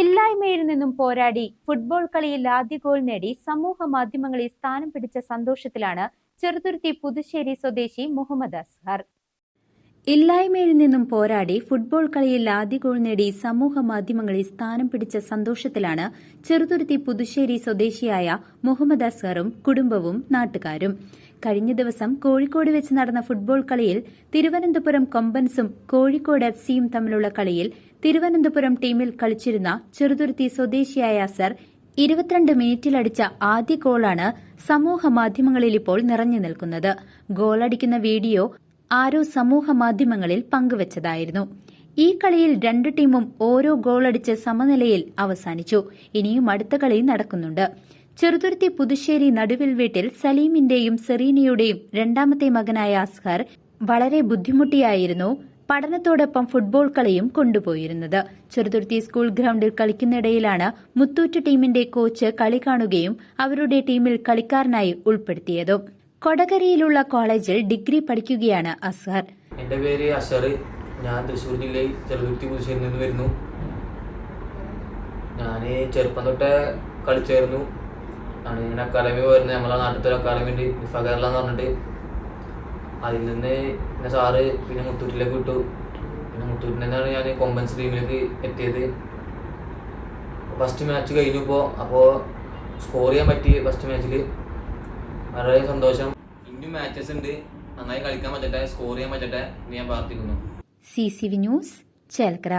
ഇല്ലായ്മയിൽ നിന്നും പോരാടി ഫുട്ബോൾ കളിയിൽ ആദ്യ ഗോൾ നേടി സമൂഹ മാധ്യമങ്ങളിൽ സ്ഥാനം പിടിച്ച സന്തോഷത്തിലാണ് ചെറുതുരുത്തി പുതുശ്ശേരി സ്വദേശി മുഹമ്മദ് അസ്ഹർ. ഇല്ലായ്മയിൽ നിന്നും പോരാടി ഫുട്ബോൾ കളിയിൽ ആദ്യ ഗോൾ നേടി സമൂഹ മാധ്യമങ്ങളിൽ സ്ഥാനം പിടിച്ച സന്തോഷത്തിലാണ് ചെറുതുരുത്തി പുതുശ്ശേരി സ്വദേശിയായ മുഹമ്മദ് അസ്ഹറും കുടുംബവും നാട്ടുകാരും. കഴിഞ്ഞ ദിവസം കോഴിക്കോട് വെച്ച് നടന്ന ഫുട്ബോൾ കളിയിൽ തിരുവനന്തപുരം കൊമ്പൻസും കോഴിക്കോട് എഫ് സിയും തമ്മിലുള്ള കളിയിൽ തിരുവനന്തപുരം ടീമിൽ കളിച്ചിരുന്ന ചെറുതുരുത്തി സ്വദേശിയായ അസർ ഇരുപത്തിരണ്ട് മിനിറ്റിലടിച്ച ആദ്യ ഗോളാണ് സമൂഹ മാധ്യമങ്ങളിൽ ഇപ്പോൾ നിറഞ്ഞു നിൽക്കുന്നത്. ഗോളടിക്കുന്ന വീഡിയോ ആരോ സമൂഹ മാധ്യമങ്ങളിൽ പങ്കുവച്ചതായിരുന്നു. ഈ കളിയിൽ രണ്ട് ടീമും ഓരോ ഗോളടിച്ച് സമനിലയിൽ അവസാനിച്ചു. ഇനിയും അടുത്ത കളി നടക്കുന്നുണ്ട്. ചെറുതുരുത്തി പുതുശ്ശേരി നടുവിൽ വീട്ടിൽ സലീമിന്റെയും സെറീനയുടെയും രണ്ടാമത്തെ മകനായ അസ്ഹർ വളരെ ബുദ്ധിമുട്ടിയായിരുന്നു പഠനത്തോടൊപ്പം ഫുട്ബോൾ കളിയും കൊണ്ടുപോയിരുന്നത്. ചെറുതുരുത്തി സ്കൂൾ ഗ്രൌണ്ടിൽ കളിക്കുന്നിടയിലാണ് മുത്തൂറ്റ് ടീമിന്റെ കോച്ച് കളി കാണുകയും അവരുടെ ടീമിൽ കളിക്കാരനായി ഉൾപ്പെടുത്തിയതും. കൊടകരയിലുള്ള കോളേജിൽ ഡിഗ്രി പഠിക്കുകയാണ് അസ്ഹർ. എന്റെ പേര് അഷർ ഞാൻ തൃശ്ശൂർ ജില്ലയിൽ ചെറുതുരുത്തി പുതുശ്ശേരിയിൽ നിന്ന് വരുന്നു. ഞാൻ ചെറുപ്പം തൊട്ടേ കളിച്ചായിരുന്നു. ഞാൻ ഇങ്ങനെ അക്കാദമി പോയിരുന്നു. നമ്മളെ നാട്ടിലത്തെ ഒരു അക്കാദമി ഉണ്ട് നിഫ കേരള എന്ന് പറഞ്ഞിട്ട്. അതിൽ നിന്ന് പിന്നെ സാറ് പിന്നെ മുത്തൂറ്റിലേക്ക് വിട്ടു. പിന്നെ മുത്തൂറ്റിൽ നിന്നാണ് ഞാൻ കൊമ്പൻസ് ടീമിലേക്ക് എത്തിയത്. ഫസ്റ്റ് മാച്ച് കഴിഞ്ഞപ്പോൾ അപ്പോൾ സ്കോർ ചെയ്യാൻ പറ്റി ഫസ്റ്റ് മാച്ചിൽ വളരെ സന്തോഷം. ഇനിയും മാച്ചസ് ഉണ്ട്. നന്നായി കളിക്കാൻ പറ്റട്ടെ സ്കോർ ചെയ്യാൻ പറ്റട്ടെ ഞാൻ പ്രാർത്ഥിക്കുന്നു. C C V news Chelakkara